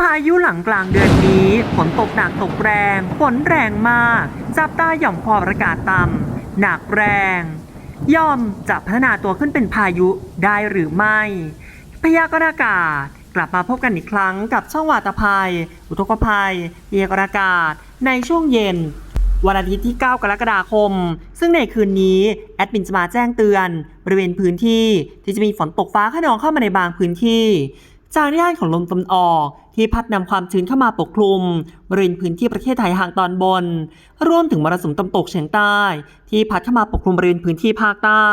พายุหลังกลางเดือนนี้ ฝนตกหนักตกแรง ฝนแรงมาก จับตาหย่อมความอากาศต่ำหนักแรง ย่อมจะพัฒนาตัวขึ้นเป็นพายุได้หรือไม่ พยากรณ์อากาศกลับมาพบกันอีกครั้งกับช่องวาตภัย อุทกภัยพยากรณ์อากาศ ในช่วงเย็น วันอาทิตย์ที่ 9 กรกฎาคม ซึ่งในคืนนี้ แอดมินจะมาแจ้งเตือน บริเวณพื้นที่ที่จะมีฝนตกฟ้าขนองเข้ามาในบางพื้นที่ จากนิยานของลมตะวันออกที่พัดนำความชื้นเข้ามาปกคลุมบริเวณพื้นที่ประเทศไทยห่างตอนบน รวมถึงมรสุมตะวันตกเฉียงใต้ ที่พัดเข้ามาปกคลุมบริเวณพื้นที่ภาคใต้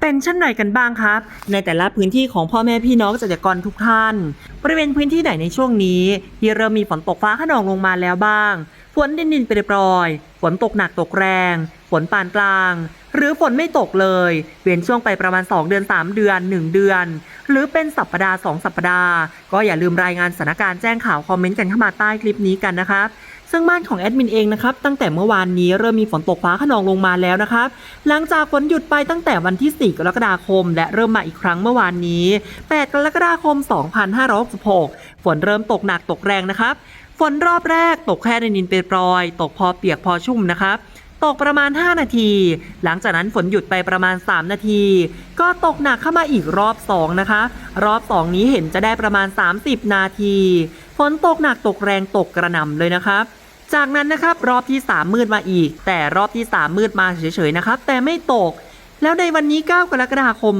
เป็นเช่นไรกันบ้างครับ ในแต่ละพื้นที่ของพ่อแม่พี่น้องเกษตรกรทุกท่าน บริเวณพื้นที่ไหนในช่วงนี้ ที่เริ่มมีฝนตกฟ้าขนองลงมาแล้วบ้าง ฝนดินดินเปรยๆฝนตกหนักตกแรง ฝนปานกลาง หรือฝนไม่ตกเลย เว้นช่วงไปประมาณ 2 เดือน 3 เดือน 1 เดือน หรือเป็นสัปดาห์2สัปดาห์ ก็อย่าลืมรายงานสถานการณ์แจ้งข่าวคอมเมนต์กันเข้ามาใต้คลิปนี้กันนะครับซึ่งบ้านของแอดมินเองนะครับตั้งแต่เมื่อวานนี้เริ่มมีฝนตกฟ้าขนองลงมาแล้วนะครับหลังจากฝนหยุดไปตั้งแต่วันที่ 4 กรกฎาคม และเริ่มมาอีกครั้งเมื่อวานนี้ 8 กรกฎาคม 2566 ฝนเริ่มตกหนักตกแรงนะครับ ฝนรอบแรกตกแค่ในนินเปรอย ตกพอเปียกพอชุ่มนะครับ ตกประมาณ 5 นาที หลังจากนั้นฝนหยุดไปประมาณ 3 นาที ก็ตกหนักเข้ามาอีกรอบ 2 นะคะ รอบ 2 นี้เห็นจะได้ประมาณ 30 นาที ฝนตกหนักตกแรงตกกระหน่ำเลยนะครับจากนั้นนะครับรอบที่ 3 มืดมาอีก แต่รอบที่ 3 มืดมาเฉยๆนะครับ แต่ไม่ตก แล้วในวันนี้ 9 กรกฎาคม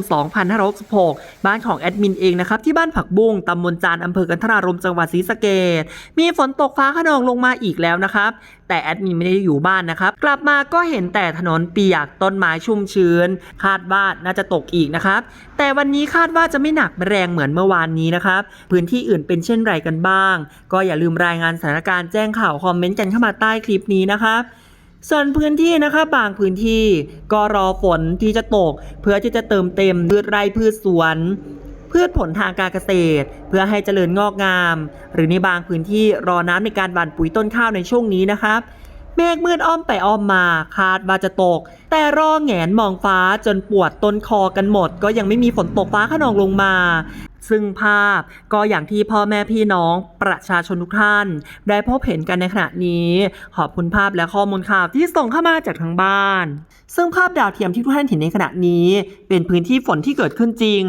2566 บ้านของแอดมินเองนะครับ ที่บ้านผักบุ้งตำบลจานอำเภอกันทรารมจังหวัดศรีสะเกษมีฝนตกฟ้าขนองลงมาอีกแล้วนะครับ แต่แอดมินไม่ได้อยู่บ้านนะครับ กลับมาก็เห็นแต่ถนนเปียกต้นไม้ชุ่มชื้น คาดว่าน่าจะตกอีกนะครับ แต่วันนี้คาดว่าจะไม่หนักแรงเหมือนเมื่อวานนี้นะครับ พื้นที่อื่นเป็นเช่นไรกันบ้าง ก็อย่าลืมรายงานสถานการณ์แจ้งข่าวคอมเมนต์กันเข้ามาใต้คลิปนี้นะครับ ส่วนพื้นที่นะคะบางพื้นที่ก็รอฝนที่จะตก เพื่อที่จะเติมเต็มพืชไร่พืชสวน พืชผลทางการเกษตร เพื่อให้เจริญงอกงาม หรือในบางพื้นที่รอน้ำในการหว่านปุ๋ยต้นข้าวในช่วงนี้นะครับเมฆมืดอ้อมไปอ้อมมาคาดว่าจะตก แต่รอแงนมองฟ้าจนปวดต้นคอกันหมด ก็ยังไม่มีฝนตกฟ้าขนองลงมา ซึ่งภาพก็อย่างที่พ่อแม่พี่น้องประชาชนทุกท่าน ได้พบเห็นกันในขณะนี้ ขอบคุณภาพและข้อมูลข่าวที่ส่งเข้ามาจากทางบ้าน ซึ่งภาพดาวเทียมที่ทุกท่านเห็นในขณะนี้ เป็นพื้นที่ฝนที่เกิดขึ้นจริง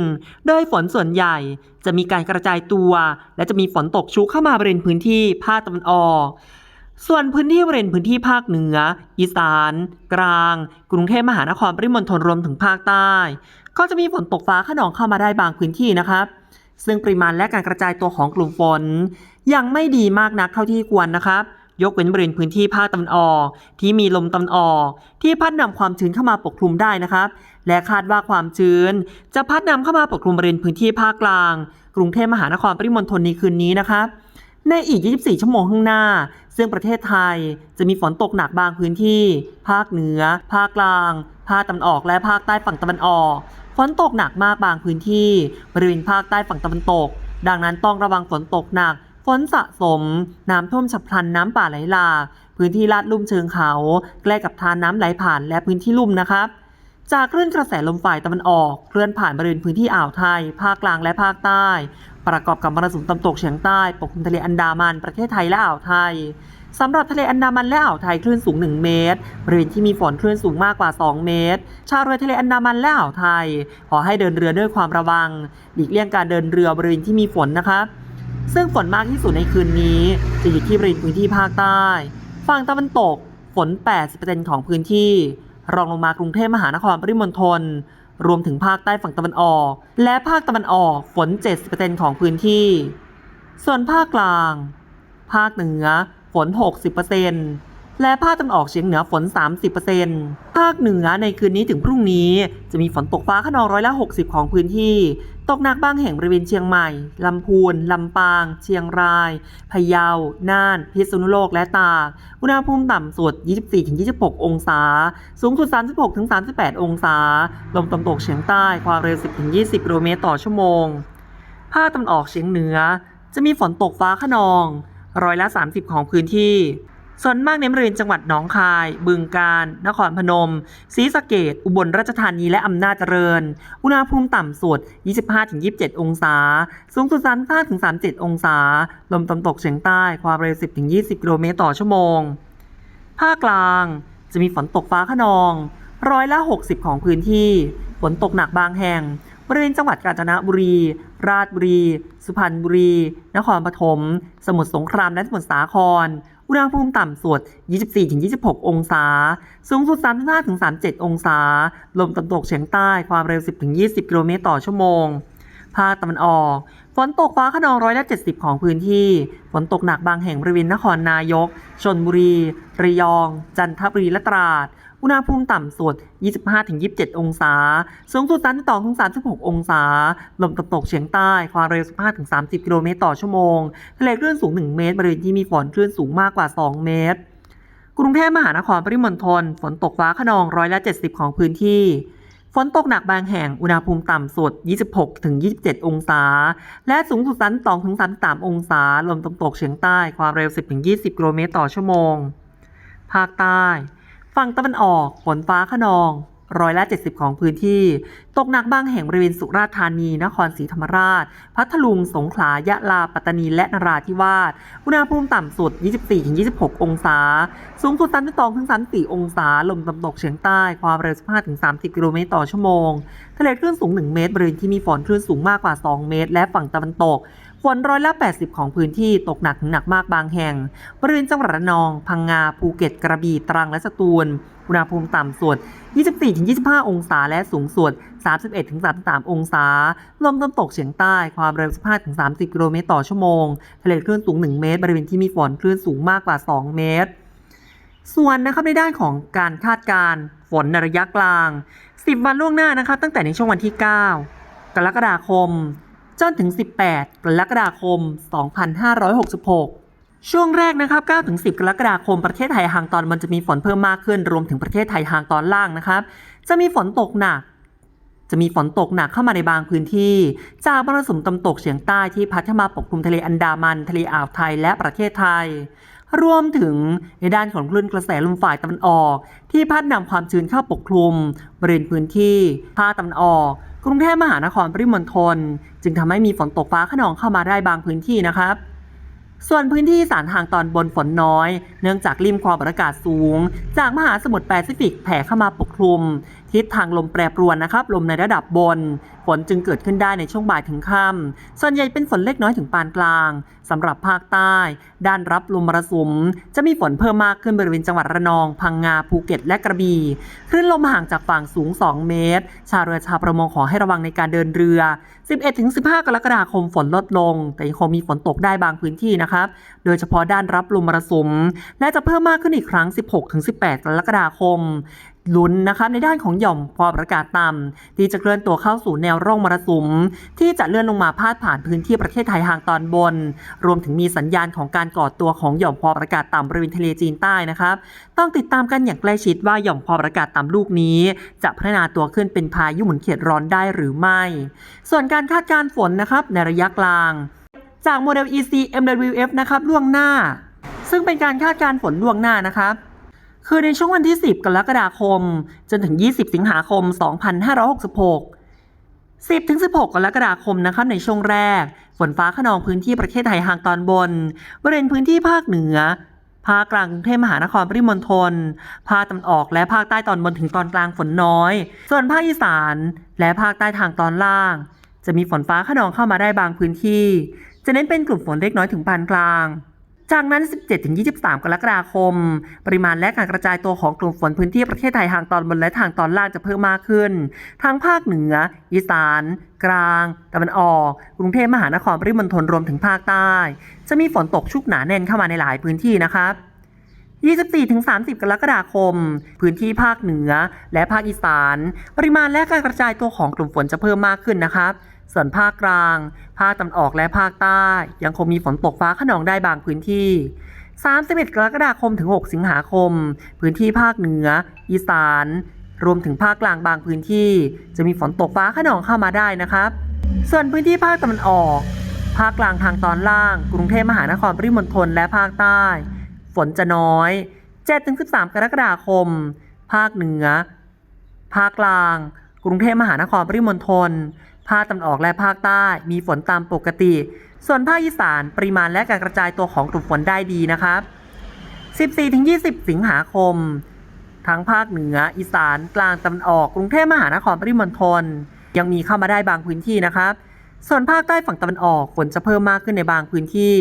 โดยฝนส่วนใหญ่ จะมีการกระจายตัว และจะมีฝนตกชุกเข้ามาบริเวณพื้นที่ภาคตะวันออกส่วนพื้นที่บริเวณพื้นที่ภาคเหนือ อีสาน กลาง กรุงเทพมหานครปริมณฑลรวมถึงภาคใต้ ก็จะมีฝนตกฟ้าขนองเข้ามาได้บางพื้นที่นะครับ ซึ่งปริมาณและการกระจายตัวของกลุ่มฝน ยังไม่ดีมากนักเท่าที่ควรนะครับ ยกเว้นบริเวณพื้นที่ภาคตะวันออก ที่มีลมตะวันออก ที่พัดนำความชื้นเข้ามาปกคลุมได้นะครับ และคาดว่าความชื้น จะพัดนำเข้ามาปกคลุมบริเวณพื้นที่ภาคกลาง กรุงเทพมหานครปริมณฑลในคืนนี้นะครับในอีก 24 ชั่วโมงข้างหน้า ซึ่งประเทศไทยจะมีฝนตกหนักบางพื้นที่ ภาคเหนือ ภาคกลาง ภาคตะวันออกและภาคใต้ฝั่งตะวันออก ฝนตกหนักมากบางพื้นที่บริเวณภาคใต้ฝั่งตะวันตก ดังนั้นต้องระวังฝนตกหนักฝนสะสม น้ำท่วมฉับพลันน้ำป่าไหลหลากพื้นที่ลาดลุ่มเชิงเขา ใกล้กับทานน้ำไหลผ่านและพื้นที่ลุ่มนะครับจากคลื่นกระแสลมฝ่ายตะวันออกเคลื่อนผ่านบริเวณพื้นที่อ่าวไทย ภาคกลางและภาคใต้ ประกอบกับมรสุมตะวันตกเฉียงใต้ ปกคลุมทะเลอันดามันประเทศไทยและอ่าวไทย สำหรับทะเลอันดามันและอ่าวไทยคลื่นสูง 1 เมตร บริเวณที่มีฝนคลื่นสูงมากกว่า 2 เมตร ชาวเรือทะเลอันดามันและอ่าวไทย ขอให้เดินเรือด้วยความระวัง หลีกเลี่ยงการเดินเรือบริเวณที่มีฝนนะครับซึ่งฝนมากที่สุดในคืนนี้ จะอยู่ที่บริเวณพื้นที่ภาคใต้ ฝั่งตะวันตก ฝน 80%ของพื้นที่ รองลงมากรุงเทพมหานครปริมณฑล รวมถึงภาคใต้ฝั่งตะวันออก และภาคตะวันออก ฝน 70%ของพื้นที่ ส่วนภาคกลาง ภาคเหนือ น 60%และภาคตะวันออกเฉียงเหนือฝน 30%ภาคเหนือในคืนนี้ถึงพรุ่งนี้จะมีฝนตกฟ้าขนองร้อยละ 60 ของพื้นที่ ตกหนักบ้างแห่งบริเวณเชียงใหม่ ลำพูน ลำปาง เชียงราย พะเยา น่าน พิษณุโลก และตากอุณหภูมิต่ำสุด 24-26 องศา สูงสุด 36-38 องศา ลมตะวันตกเฉียงใต้ ความเร็ว 10-20 กิโลเมตรต่อชั่วโมง ภาคตะวันออกเฉียงเหนือจะมีฝนตกฟ้าขนอง ร้อยละ 30 ของพื้นที่ส่วนมากในบริเวณจังหวัดหนองคาย บึงกาฬ นครพนม ศรีสะเกดอุบลราชธานี และอำนาจเจริญ อุณหภูมิต่ำสุด 25-27 องศา สูงสุด 35-37 องศา ลมตะวันตกเฉียงใต้ ความเร็ว 10-20 กิโลเมตรต่อชั่วโมง ภาคกลาง จะมีฝนตกฟ้าขนอง ร้อยละ 60 ของพื้นที่ ฝนตกหนักบางแห่ง บริเวณจังหวัดกาญจนบุรี ราชบุรี สุพรรณบุรี นครปฐม สมุทรสงคราม และสมุทรสาคร อุณหภูมิต่ำสุด 24-26 องศา สูงสุด 35-37 องศา ลมตะวันตกเฉียงใต้ ความเร็ว 10-20 กิโลเมตรต่อชั่วโมง ภาคตะวันออก ฝนตกฟ้าขนองร้อยละ70 ของพื้นที่ ฝนตกหนักบางแห่งบริเวณนครนายก ชนบุรี ระยอง จันทบุรี และตราด อุณหภูมิต่ำสุด 25-27 องศา สูงสุด 32-36 องศา ลมตะวันตกเฉียงใต้ ความเร็ว 15-30 กิโลเมตรต่อชั่วโมง ทะเลคลื่นสูง 1 เมตร บริเวณที่มีฝนคลื่นสูงมากกว่า 2 เมตร กรุงเทพมหานครปริมณฑล ฝนตกฟ้าขนองร้อยละ 70 ของพื้นที่ฝนตกหนักบางแห่ง อุณหภูมิต่ำสุด 26-27 องศา และสูงสุด32-33 องศา ลมตะวันตกเฉียงใต้ ความเร็ว 10-20 กิโลเมตรต่อชั่วโมง ภาคใต้ ฝั่งตะวันออกฝนฟ้าขนองร้อยละ 70 ของพื้นที่ ตกหนักบางแห่งบริเวณสุราษฎร์ธานี นครศรีธรรมราช พัทลุง สงขลา ยะลา ปัตตานี และนราธิวาส อุณหภูมิต่ำสุด 24-26 องศา สูงสุด32-34 องศา ลมตะวันตกเฉียงใต้ ความเร็ว 15-30 กิโลเมตรต่อชั่วโมง ทะเลคลื่นสูง 1 เมตร บริเวณที่มีฝนคลื่นสูงมากกว่า 2 เมตร และฝั่งตะวันตก นร้อยละ 80 ของพื้นที่ตกหนักหนักมากบางแห่ง บริเวณจังหวัดระนอง พังงา ภูเก็ต กระบี่ ตรัง และสตูล อุณหภูมิต่ำสุด 24-25 องศา และสูงสุด 31-33 องศา ลมตะวันตกเฉียงใต้ ความเร็ว 15-30 กิโลเมตรต่อชั่วโมง ทะเลคลื่นสูง 1 เมตร บริเวณที่มีฝนคลื่นสูงมากกว่า 2 เมตร ส่วนนะครับในด้านของการคาดการณ์ฝนในระยะกลาง 10 วันล่วงหน้านะครับตั้งแต่ในช่วงวันที่ 9 กรกฎาคม จนถึง 18 กรกฎาคม 2566 ช่วงแรกนะครับ9ถึง10 กรกฎาคม ประเทศไทยทางตอนบนจะมีฝนเพิ่มมากขึ้น รวมถึงประเทศไทยทางตอนล่างนะครับ จะมีฝนตกหนัก จะมีฝนตกหนักเข้ามาในบางพื้นที่ จากมรสุมตะวันตกเฉียงใต้ที่พัดเข้ามาปกคลุมทะเลอันดามัน ทะเลอ่าวไทยและประเทศไทย รวมถึงในด้านของคลื่นกระแสลมฝ่ายตะวันออก ที่พัดนำความชื้นเข้าปกคลุม บริเวณพื้นที่ภาคตะวันออก กรุงเทพมหานครปริมณฑลจึงทำให้มีฝนตกฟ้าขนองเข้ามาได้บางพื้นที่นะครับส่วนพื้นที่สานทางตอนบนฝนน้อย เนื่องจากริมความกดอากาศสูง จากมหาสมุทรแปซิฟิกแผ่เข้ามาปกคลุม ทิศทางลมแปรปรวนนะครับ ลมในระดับบน ฝนจึงเกิดขึ้นได้ในช่วงบ่ายถึงค่ำส่วนใหญ่เป็นฝนเล็กน้อยถึงปานกลางสำหรับภาคใต้ ด้านรับลมมรสุม จะมีฝนเพิ่มมากขึ้นบริเวณจังหวัดระนอง พังงาภูเก็ตและกระบี่คลื่นลมห่างจากฝั่งสูง 2 เมตร ชาวเรือชาวประมงขอให้ระวังในการเดินเรือ 11-15 กรกฎาคมฝนลดลง แต่ยังคงมีฝนตกได้บางพื้นที่นะครับ โดยเฉพาะด้านรับลมมรสุม และจะเพิ่มมากขึ้นอีกครั้ง 16-18 กรกฎาคม ลุ้นนะครับในด้านของหย่อมความกดอากาศต่ำที่จะเคลื่อนตัวเข้าสู่แนวร่องมรสุม ที่จะเลื่อนลงมาพาดผ่านพื้นที่ประเทศไทยทางตอนบน รวมถึงมีสัญญาณของการก่อตัวของหย่อมความกดอากาศต่ำบริเวณทะเลจีนใต้นะครับ ต้องติดตามกันอย่างใกล้ชิดว่าหย่อมความกดอากาศต่ำลูกนี้ จะพัฒนาตัวขึ้นเป็นพายุหมุนเขตร้อนได้หรือไม่ ส่วนการคาดการณ์ฝนนะครับในระยะกลาง จากโมเดล EC MWF นะครับล่วงหน้า ซึ่งเป็นการคาดการณ์ฝนล่วงหน้านะครับ คือในช่วงวันที่ 10 กรกฎาคม จนถึง 20 สิงหาคม 2566 10ถึง16 กรกฎาคมนะครับในช่วงแรก ฝนฟ้าขนองพื้นที่ประเทศไทยทางตอนบน บริเวณพื้นที่ภาคเหนือ ภาคกลางกรุงเทพมหานครปริมณฑลภาคตะวันออกและภาคใต้ตอนบนถึงตอนกลางฝนน้อย ส่วนภาคอีสานและภาคใต้ทางตอนล่าง จะมีฝนฟ้าขนองเข้ามาได้บางพื้นที่ จะเน้นเป็นกลุ่มฝนเล็กน้อยถึงปานกลาง จากนั้น 17-23 กรกฎาคม ปริมาณและการกระจายตัวของกลุ่มฝนพื้นที่ประเทศไทยทางตอนบนและทางตอนล่างจะเพิ่มมากขึ้นทั้งภาคเหนือ อีสาน กลางตะวันออก กรุงเทพมหานครปริมณฑลรวมถึงภาคใต้ จะมีฝนตกชุกหนาแน่นเข้ามาในหลายพื้นที่นะครับ24-30 กรกฎาคม พื้นที่ภาคเหนือและภาคอีสาน ปริมาณและการกระจายตัวของกลุ่มฝนจะเพิ่มมากขึ้นนะครับ ส่วนภาคกลาง ภาคตะวันออกและภาคใต้ ยังคงมีฝนตกฟ้าขนองได้บางพื้นที่ 31 กรกฎาคมถึง 6 สิงหาคม พื้นที่ภาคเหนือ อีสาน รวมถึงภาคกลางบางพื้นที่ จะมีฝนตกฟ้าขนองเข้ามาได้นะครับ ส่วนพื้นที่ภาคตะวันออก ภาคกลางทางตอนล่าง กรุงเทพมหานครปริมณฑลและภาคใต้ ฝนจะน้อย 7-13 กรกฎาคม ภาคเหนือ ภาคกลาง กรุงเทพมหานครปริมณฑล ภาคตะวันออกและภาคใต้มีฝนตามปกติ ส่วนภาคอีสานปริมาณและการกระจายตัวของกลุ่มฝนได้ดีนะครับ 14-20 สิงหาคม ทั้งภาคเหนือ อีสาน กลางตะวันออกกรุงเทพมหานครปริมณฑลยังมีเข้ามาได้บางพื้นที่นะครับ ส่วนภาคใต้ฝั่งตะวันออกฝนจะเพิ่มมากขึ้นในบางพื้นที่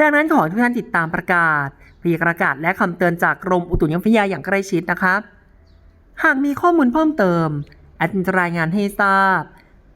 ดังนั้นขอให้ทุกท่านติดตามประกาศพยากรณ์อากาศและคำเตือนจากกรมอุตุนิยมวิทยาอย่างใกล้ชิดนะครับ หากมีข้อมูลเพิ่มเติมแอดมินจะรายงานให้ทราบ